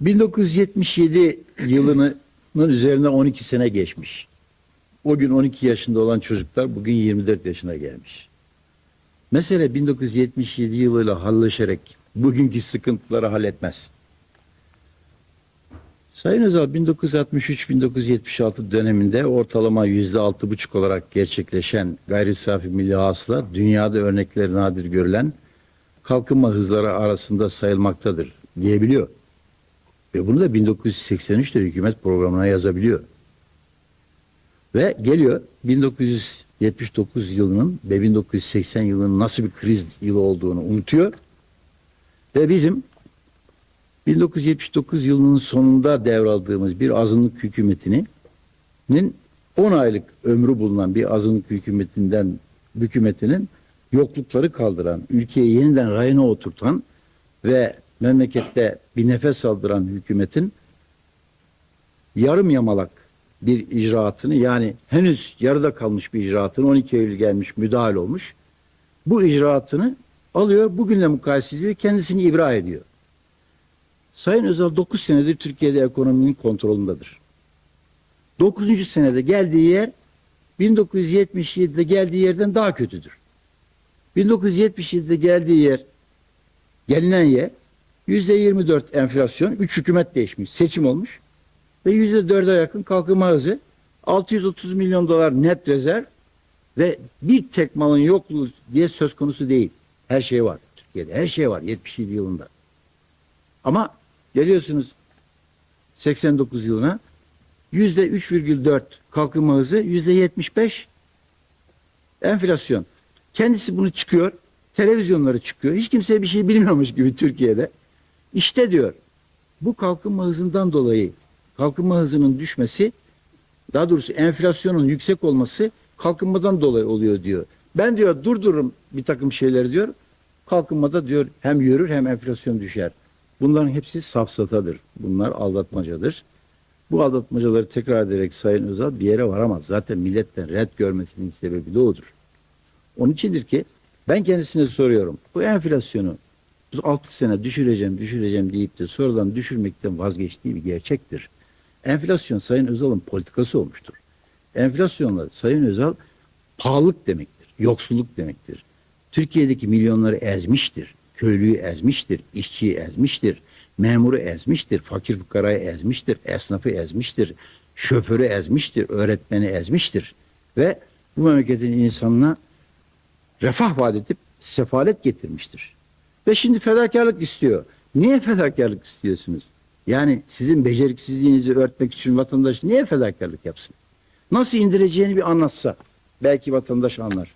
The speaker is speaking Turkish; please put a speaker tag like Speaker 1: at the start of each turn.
Speaker 1: 1977 yılının üzerine 12 sene geçmiş. O gün 12 yaşında olan çocuklar bugün 24 yaşına gelmiş. Mesele 1977 yılıyla halleşerek bugünkü sıkıntıları halletmez. Sayın Özal 1963-1976 döneminde ortalama %6,5 olarak gerçekleşen gayri safi milli hasıla dünyada örnekleri nadir görülen kalkınma hızları arasında sayılmaktadır diyebiliyor. Ve bunu da 1983'te hükümet programına yazabiliyor. Ve geliyor 1979 yılının ve 1980 yılının nasıl bir kriz yılı olduğunu unutuyor. Ve bizim 1979 yılının sonunda devraldığımız bir azınlık hükümetinin 10 aylık ömrü bulunan bir azınlık hükümetinden hükümetinin yoklukları kaldıran, ülkeyi yeniden rayına oturtan ve memlekette bir nefes aldıran hükümetin yarım yamalak bir icraatını yani henüz yarıda kalmış bir icraatını 12 Eylül gelmiş müdahale olmuş. Bu icraatını alıyor bugünle mukayese ediyor kendisini ibra ediyor. Sayın Özal 9 senedir Türkiye'de ekonominin kontrolündedir. 9. senede geldiği yer 1977'de geldiği yerden daha kötüdür. 1977'de geldiği yer gelinen yer %24 enflasyon, 3 hükümet değişmiş, seçim olmuş ve %4'e yakın kalkınma hızı, 630 milyon dolar net rezerv ve bir tek malın yokluğu diye söz konusu değil. Her şey var Türkiye'de, her şey var 77 yılında. Ama geliyorsunuz 89 yılına %3,4 kalkınma hızı, %75 enflasyon. Kendisi bunu çıkıyor, televizyonları çıkıyor. Hiç kimseye bir şey bilmiyormuş gibi Türkiye'de. İşte diyor, bu kalkınma hızından dolayı kalkınma hızının düşmesi, daha doğrusu enflasyonun yüksek olması kalkınmadan dolayı oluyor diyor. Ben diyor durdururum bir takım şeyleri diyor. Kalkınmada diyor hem yürür hem enflasyon düşer. Bunların hepsi safsatadır. Bunlar aldatmacadır. Bu aldatmacaları tekrar ederek Sayın Özal bir yere varamaz. Zaten milletten red görmesinin sebebi de odur. Onun içindir ki ben kendisine soruyorum. Bu enflasyonu 6 sene düşüreceğim, düşüreceğim deyip de sonradan düşürmekten vazgeçtiği bir gerçektir. Enflasyon Sayın Özal'ın politikası olmuştur. Enflasyonla Sayın Özal pahalılık demektir, yoksulluk demektir. Türkiye'deki milyonları ezmiştir, köylüyü ezmiştir, işçiyi ezmiştir, memuru ezmiştir, fakir fukarayı ezmiştir, esnafı ezmiştir, şoförü ezmiştir, öğretmeni ezmiştir. Ve bu memleketin insanına refah vaat edip sefalet getirmiştir. Ve şimdi fedakarlık istiyor. Niye fedakarlık istiyorsunuz? Yani sizin beceriksizliğinizi örtmek için vatandaş niye fedakarlık yapsın? Nasıl indireceğini bir anlatsa belki vatandaş anlar.